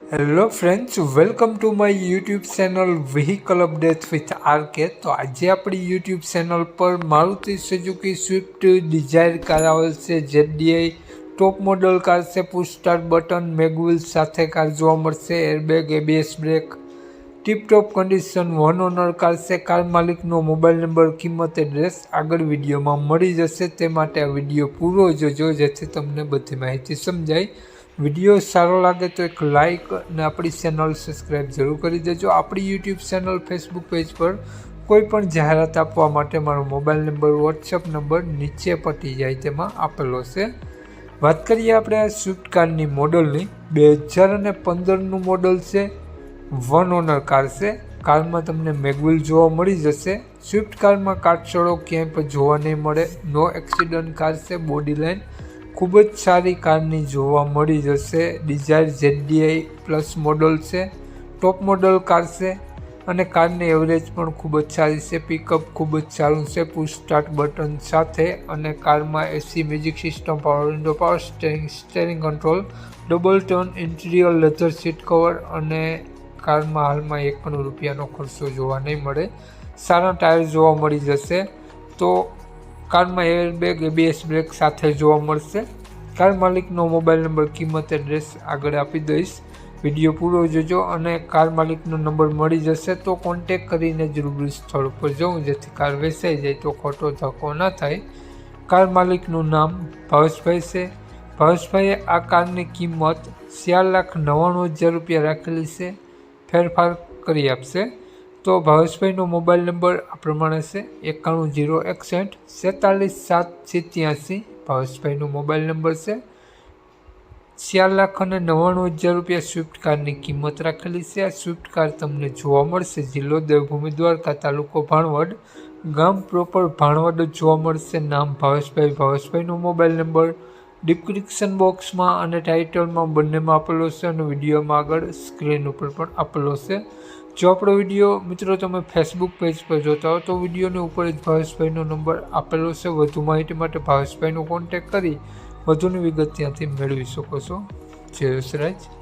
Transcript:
Hello friends welcome to my YouTube channel vehicle update with RK તો આજે આપણી YouTube channel પર Maruti Suzuki Swift Dzire car આવેલ છે જેડીઆઈ ટોપ મોડલ કાર છે. Push button મેગવિલ સાથે કાર જોવા મળશે. Airbag ABS brake tiptop condition one owner car છે. કાર માલિકનો મોબાઈલ નંબર કિંમત એડ્રેસ આગળ વિડીયોમાં મળી જશે. તે માટે આ વીડિયો પૂરો જોજો, જેથી તમને બધી માહિતી સમજાય. વીડિયો સારો લાગે તો એક લાઇક અને આપણી ચેનલ સબસ્ક્રાઈબ જરૂર કરી દેજો. આપણી યુટ્યુબ ચેનલ ફેસબુક પેજ પર કોઈ પણ જાહેરાત આપવા માટે મારો મોબાઈલ નંબર વોટ્સઅપ નંબર નીચે પટી જાય તેમાં આપેલો છે. વાત કરીએ આપણે આ સ્વિફ્ટ કારની મોડલની. બે હજાર અને પંદરનું મોડલ છે. વન ઓનર કાર છે. કારમાં તમને મેગવિલ જોવા મળી જશે. સ્વિફ્ટ કારમાં કાટછડો ક્યાંય પણ જોવા નહીં મળે. નો એક્સિડન્ટ કાર છે. બોડી લાઇન ખૂબ જ સારી કારની જોવા મળી જશે. ડિઝાયર જેડીઆઈ પ્લસ મોડલ છે, ટોપ મોડલ કાર છે અને કારની એવરેજ પણ ખૂબ જ સારી છે. પિકઅપ ખૂબ જ સારું છે પુશ સ્ટાર્ટ બટન સાથે અને કારમાં AC music system power window power steering steering control double turn interior leather seat cover અને કારમાં હાલમાં એક પણ રૂપિયાનો ખર્ચો જોવા નહીં મળે. સારા ટાયર જોવા મળી જશે. તો કારમાં એરબેગ એબીએસ બ્રેક સાથે જોવા મળશે. કાર માલિકનો મોબાઈલ નંબર, કિંમત, એડ્રેસ આગળ આપી દઈશ. વીડિયો પૂરો જોજો અને કાર માલિકનો નંબર મળી જશે તો કોન્ટેક કરીને જ રૂબરૂ સ્થળ પર જવું, જેથી કાર વેચાઈ જાય તો ખોટો ધક્કો ના થાય. કાર માલિકનું નામ ભાવેશભાઈ છે. ભાવેશભાઈએ આ કારની કિંમત ચાર લાખ નવ્વાણું હજાર રૂપિયા રાખેલી છે. ફેરફાર કરી આપશે. તો ભાવેશભાઈનો મોબાઈલ નંબર આ પ્રમાણે છે, એકાણું જીરો એકસઠ સેતાલીસ સાત, સિત્યાસી. ભાવેશભાઈનો મોબાઈલ નંબર છે ચાર લાખ અને નવ્વાણું હજાર રૂપિયા સ્વિફ્ટ કારની કિંમત રાખેલી છે. આ સ્વિફ્ટ કાર તમને જોવા મળશે. જિલ્લો દેવભૂમિ દ્વારકા તાલુકો ભાણવડ. ગામ પ્રોપર ભાણવડ જોવા મળશે. નામ ભાવેશભાઈ. ભાવેશભાઈનો મોબાઈલ નંબર ડિસ્ક્રિપ્શન બોક્સમાં અને ટાઇટલમાં બંનેમાં આપેલો છે અને વિડીયોમાં આગળ સ્ક્રીન ઉપર પણ આપેલો છે. જો આપણો વીડિયો, મિત્રો, તમે ફેસબુક પેજ પર જોતા હો તો વિડીયોની ઉપર જ ભાવેશભાઈનો નંબર આપેલો છે. વધુ માહિતી માટે ભાવેશભાઈનો કોન્ટેક કરી વધુની વિગત ત્યાંથી મેળવી શકો છો. જય